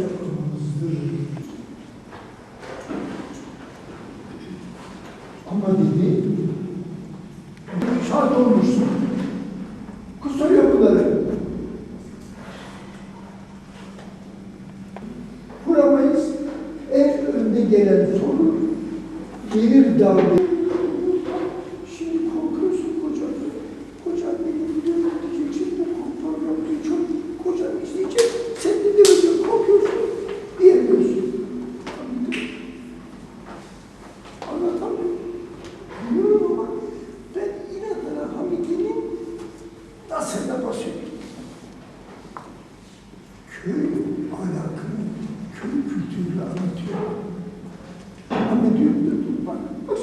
yapımızdır. Ama dedi, kültürünü anlatıyor. Ama diyor, dur, dur, bak, bak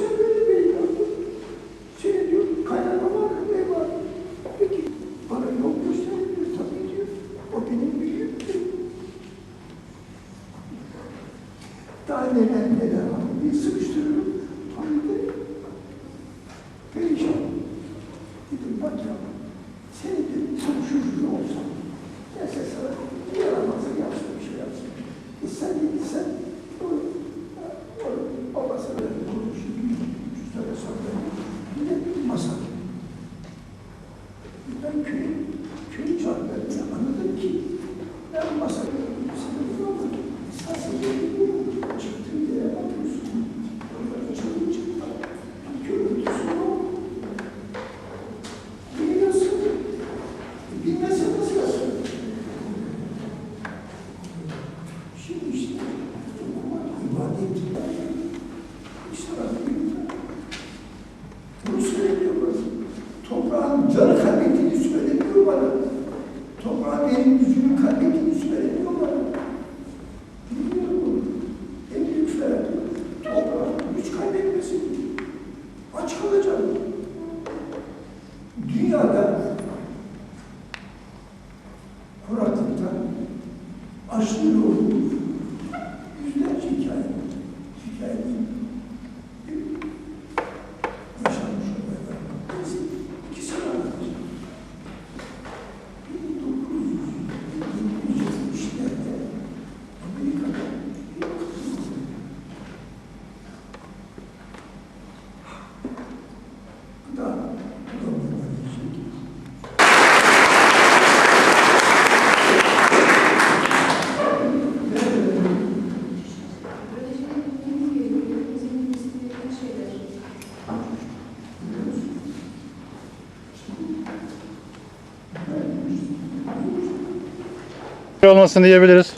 olmasın diyebiliriz.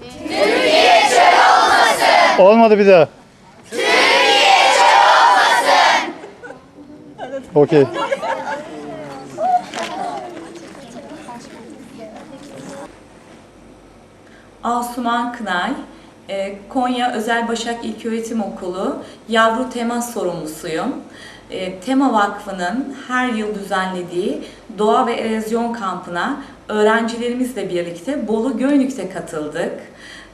Türkiye çöl olmasın. Olmadı bir daha. Türkiye çöl olmasın. Okey. Asuman Kınay, e, Konya Özel Başak İlköğretim Okulu Yavru Temas Sorumlusuyum. E, Tema Vakfı'nın her yıl düzenlediği doğa ve erozyon kampına öğrencilerimizle birlikte Bolu Göynük'te katıldık.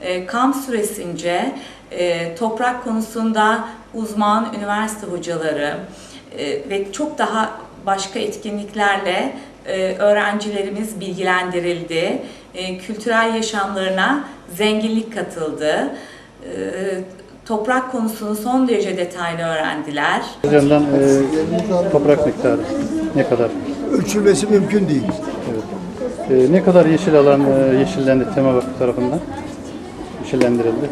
E, Kamp süresince e, toprak konusunda uzman üniversite hocaları e, ve çok daha başka etkinliklerle öğrencilerimiz bilgilendirildi. Kültürel yaşamlarına zenginlik katıldı. Toprak konusunu son derece detaylı öğrendiler. Üzerinden e, toprak miktarı ne kadar? ölçülmesi mümkün değil. Evet. E, ne kadar yeşil alan e, yeşillendi Tema Vakfı tarafından? Yeşillendirildi.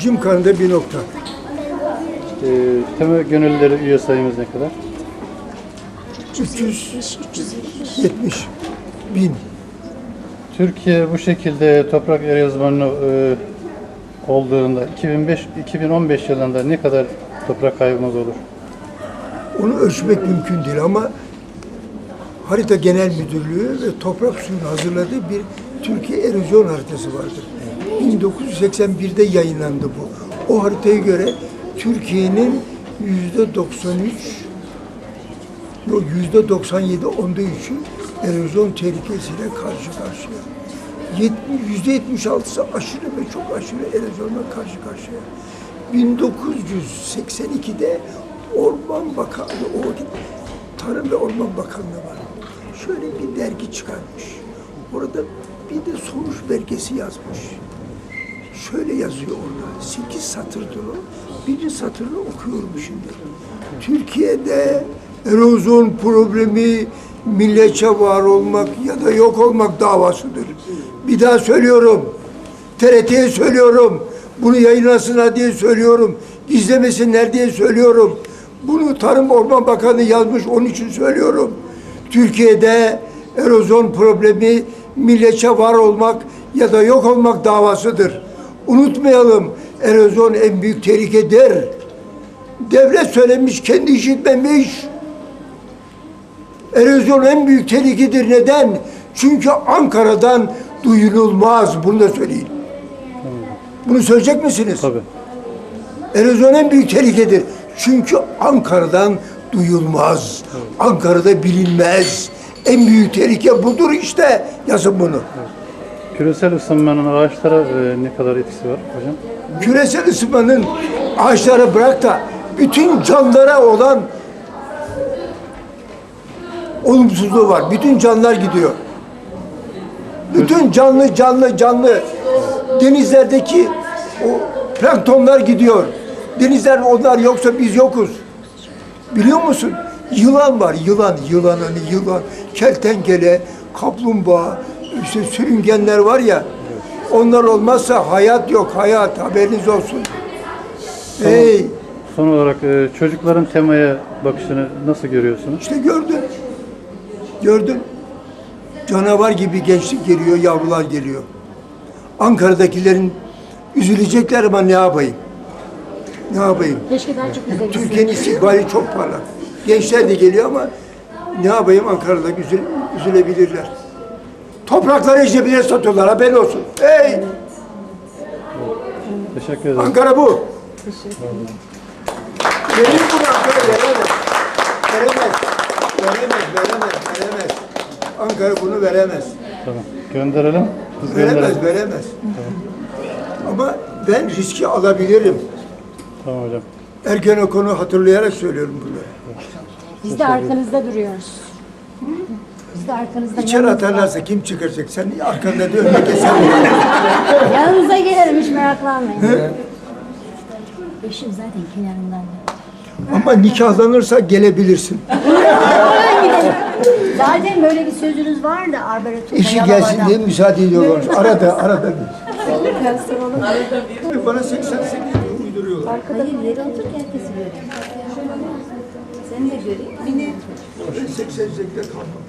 Cimkan'da bir nokta. E, Tema gönüllüleri üye sayımız ne kadar? 370 bin. Türkiye bu şekilde toprak erozyonu e, olduğunda 2005 2015 yılında ne kadar toprak kaybımız olur? Onu ölçmek mümkün değil ama Harita Genel Müdürlüğü ve Toprak Suyu'nun hazırladığı bir Türkiye erozyon haritası vardır. 1981'de yayınlandı bu. O haritaya göre Türkiye'nin yüzde 93 yok yüzde 97 onda üçü erozyon tehlikesiyle karşı karşıya. Yüzde 76'sı aşırı ve çok aşırı erozyonla karşı karşıya. 1982'de Orman Bakanlığı, o vakit Tarım ve Orman Bakanlığı var. Şöyle bir dergi çıkarmış. Orada bir de sonuç belgesi yazmış. şöyle yazıyor orada. Sekiz satırdır o. Birinci satırını okuyorum şimdi. Türkiye'de erozyon problemi milletçe var olmak ya da yok olmak davasıdır. Bir daha söylüyorum. TRT'ye söylüyorum. Bunu yayınlasınlar diye söylüyorum. Gizlemesinler diye söylüyorum. Bunu Tarım Orman Bakanı yazmış onun için söylüyorum. Türkiye'de erozyon problemi milletçe var olmak ya da yok olmak davasıdır. Unutmayalım erozyon en büyük tehlikedir. Devlet söylemiş kendi işitmemiş. Erozyon en büyük tehlikedir. Neden? Çünkü Ankara'dan duyulmaz. Bunu da söyleyeyim. Bunu söyleyecek misiniz? Tabii. Erozyon en büyük tehlikedir. Çünkü Ankara'dan duyulmaz. Ankara'da bilinmez. En büyük tehlike budur işte. Yazın bunu. Küresel ısınmanın ağaçlara e, ne kadar etkisi var hocam? Küresel ısınmanın ağaçları bırak da bütün canlılara olan olumsuzluğu var. Bütün canlılar gidiyor. Bütün canlı canlı canlı denizlerdeki o planktonlar gidiyor. Denizler onlar yoksa biz yokuz. Biliyor musun? Yılan var, yılan, yılan hani yılan, kertenkele, kaplumbağa, işte sürüngenler var ya. Onlar olmazsa hayat yok, hayat. Haberiniz olsun. Hey, Son olarak e, çocukların temaya bakışını nasıl görüyorsunuz? işte gördün. Gördün. Canavar gibi gençlik geliyor, yavrular geliyor. Ankara'dakilerin üzülecekler ama ne yapayım? Ne yapayım? Keşke daha çok izleyebilseydim. Türkiye'nin istikbali çok parlak. Gençler de geliyor ama ne yapayım Ankara'da üzül, üzülebilirler. Toprakları ecnebilere satıyorlar haberin olsun. Hey Teşekkür ederim. Ankara bu. Verir bunu Ankara veremez. Veremez. Veremez, veremez, veremez. Ankara bunu veremez. Tamam. Gönderelim. Biz gönderelim. Veremez, veremez. Ama ben riski alabilirim. Tamam hocam. Ergenekon'u hatırlayarak söylüyorum bunları. Biz de arkanızda duruyoruz. Biz de arkanızda İçeri atarlarsa kim çıkacak? Sen arkanda da önüne keser. Yanınıza gelirim hiç meraklanmayın. Eşim zaten kenarından. Ama nikahlanırsa gelebilirsin. Zaten böyle bir sözünüz var da Arboretum'da Eşi Yalova'da. gelsin diye müsaade ediyorlar. Arada, arada bir. Bana 88 uyduruyorlar. Hayır yeri otur ki herkesi göreyim. Seni de göreyim. Ben 88'de kalmam.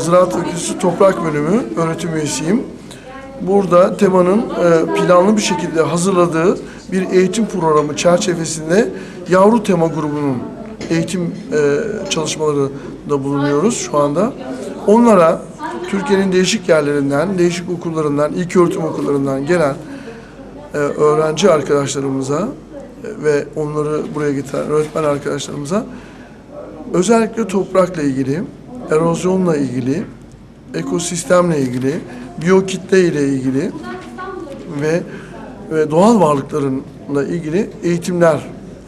Ziraat Fakültesi Toprak Bölümü öğretim üyesiyim. Burada temanın e, planlı bir şekilde hazırladığı bir eğitim programı çerçevesinde Yavru Tema grubunun eğitim e, çalışmalarında bulunuyoruz şu anda. Onlara Türkiye'nin değişik yerlerinden, değişik okullarından, ilk öğretim okullarından gelen e, öğrenci arkadaşlarımıza e, ve onları buraya getiren öğretmen arkadaşlarımıza özellikle toprakla ilgili, erozyonla ilgili, ekosistemle ilgili, biyokitle ile ilgili ve, ve doğal varlıklarla ilgili eğitimler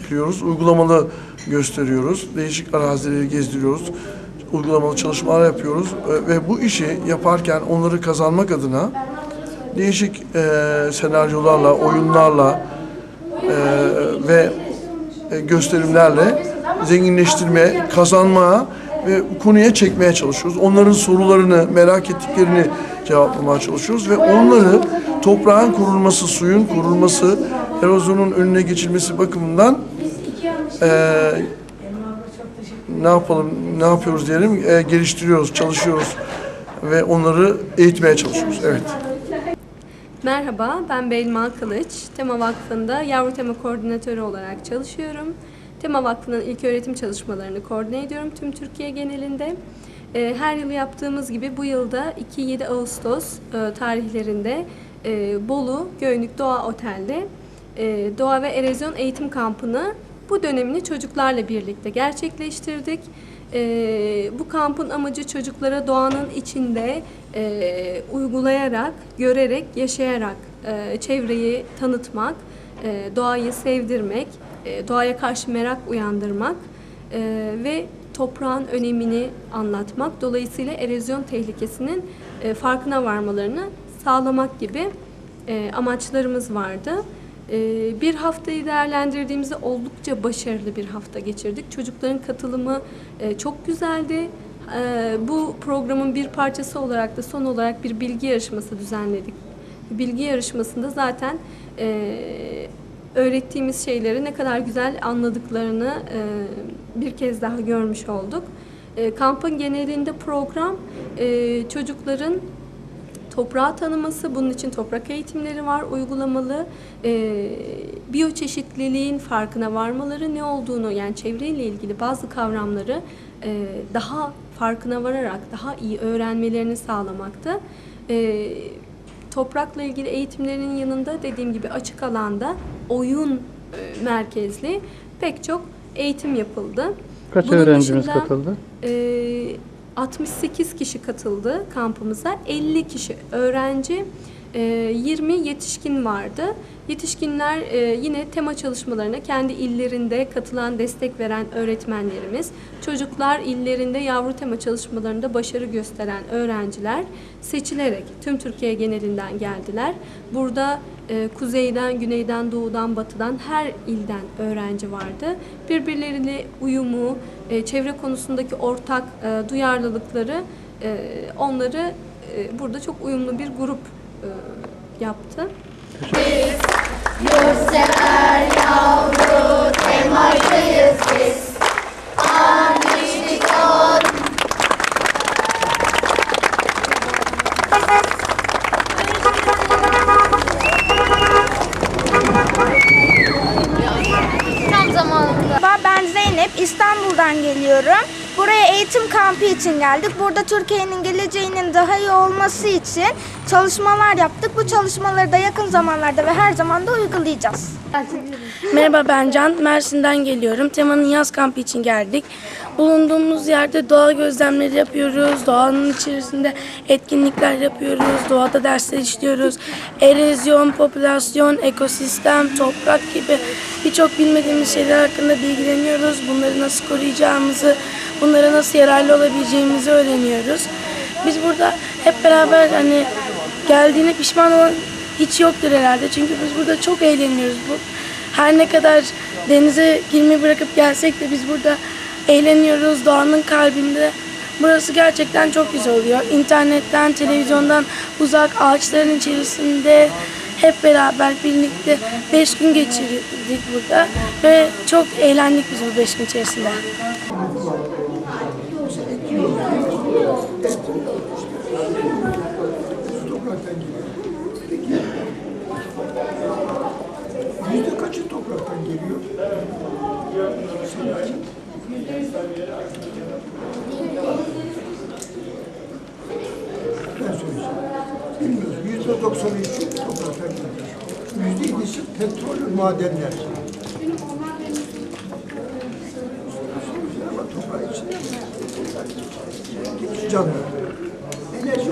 veriyoruz. Uygulamalı gösteriyoruz. Değişik arazileri gezdiriyoruz. Uygulamalı çalışmalar yapıyoruz. Ve bu işi yaparken onları kazanmak adına değişik e, senaryolarla, oyunlarla e, ve e, gösterimlerle zenginleştirmeye, kazanmaya ve konuya çekmeye çalışıyoruz. Onların sorularını, merak ettiklerini cevaplamaya çalışıyoruz ve onları toprağın korunması, suyun korunması, erozyonun önüne geçilmesi bakımından e, ne yapalım, ne yapıyoruz diyelim, e, geliştiriyoruz, çalışıyoruz ve onları eğitmeye çalışıyoruz. Evet. Merhaba, ben Belma Kılıç. Tema Vakfı'nda Yavru Tema Koordinatörü olarak çalışıyorum. Tema Vakfı'nın ilk öğretim çalışmalarını koordine ediyorum tüm Türkiye genelinde. Ee, Her yıl yaptığımız gibi bu yılda 2-7 Ağustos e, tarihlerinde e, Bolu Göynük Doğa Otel'de e, Doğa ve Erozyon Eğitim Kampı'nı bu dönemini çocuklarla birlikte gerçekleştirdik. Bu kampın amacı çocuklara doğanın içinde uygulayarak, görerek, yaşayarak çevreyi tanıtmak, doğayı sevdirmek, doğaya karşı merak uyandırmak ve toprağın önemini anlatmak. Dolayısıyla erozyon tehlikesinin e, farkına varmalarını sağlamak gibi e, amaçlarımız vardı. E, bir haftayı değerlendirdiğimizde oldukça başarılı bir hafta geçirdik. Çocukların katılımı çok güzeldi. Bu programın bir parçası olarak da son olarak bir bilgi yarışması düzenledik. Bilgi yarışmasında zaten öğrettiğimiz şeyleri ne kadar güzel anladıklarını e, bir kez daha görmüş olduk. E, kampın genelinde program e, çocukların toprağı tanıması, bunun için toprak eğitimleri var, uygulamalı. E, biyoçeşitliliğin farkına varmaları ne olduğunu, yani çevreyle ilgili bazı kavramları e, daha farkına vararak daha iyi öğrenmelerini sağlamakta. E, toprakla ilgili eğitimlerinin yanında dediğim gibi açık alanda oyun e, merkezli pek çok eğitim yapıldı. Kaç Bunun öğrencimiz dışında, katıldı? e, 68 kişi katıldı kampımıza. 50 kişi öğrenci, 20 yetişkin vardı. Yetişkinler e, yine tema çalışmalarına kendi illerinde katılan, destek veren öğretmenlerimiz, çocuklar illerinde yavru tema çalışmalarında başarı gösteren öğrenciler seçilerek tüm Türkiye genelinden geldiler. Burada e, kuzeyden, güneyden, doğudan, batıdan her ilden öğrenci vardı. Birbirleriyle uyumu, e, çevre konusundaki ortak duyarlılıkları onları burada çok uyumlu bir grup e, yaptı. Tam zamanında. Ben Zeynep, İstanbul'dan geliyorum. Buraya eğitim kampı için geldik. Burada Türkiye'nin geleceğinin daha iyi olması için çalışmalar yaptık. Bu çalışmaları da yakın zamanlarda ve her zaman da uygulayacağız. Merhaba ben Can, Mersin'den geliyorum. Temanın yaz kampı için geldik. Bulunduğumuz yerde doğa gözlemleri yapıyoruz. Doğanın içerisinde etkinlikler yapıyoruz. Doğada dersler işliyoruz. Erozyon, popülasyon, ekosistem, toprak gibi birçok bilmediğimiz şeyler hakkında bilgileniyoruz. Bunları nasıl koruyacağımızı, bunlara nasıl yararlı olabileceğimizi öğreniyoruz. Biz burada hep beraber hani geldiğine pişman olan hiç yoktur herhalde. Çünkü biz burada çok eğleniyoruz. Bu her ne kadar denize girmeyi bırakıp gelsek de biz burada eğleniyoruz doğanın kalbinde. Burası gerçekten çok güzel oluyor. İnternetten, televizyondan uzak ağaçların içerisinde hep beraber birlikte beş gün geçirdik burada ve çok eğlendik biz bu beş gün içerisinde. Topraktan geliyor. Peki yüzde kaçı topraktan geliyor? İçin? Ben söyleyeceğim. Bilmiyoruz. Yüzde doksanı topraktan geliyor. Yüzde yedisi petrol madenler. Ama toprağın içinde canlı. Enerji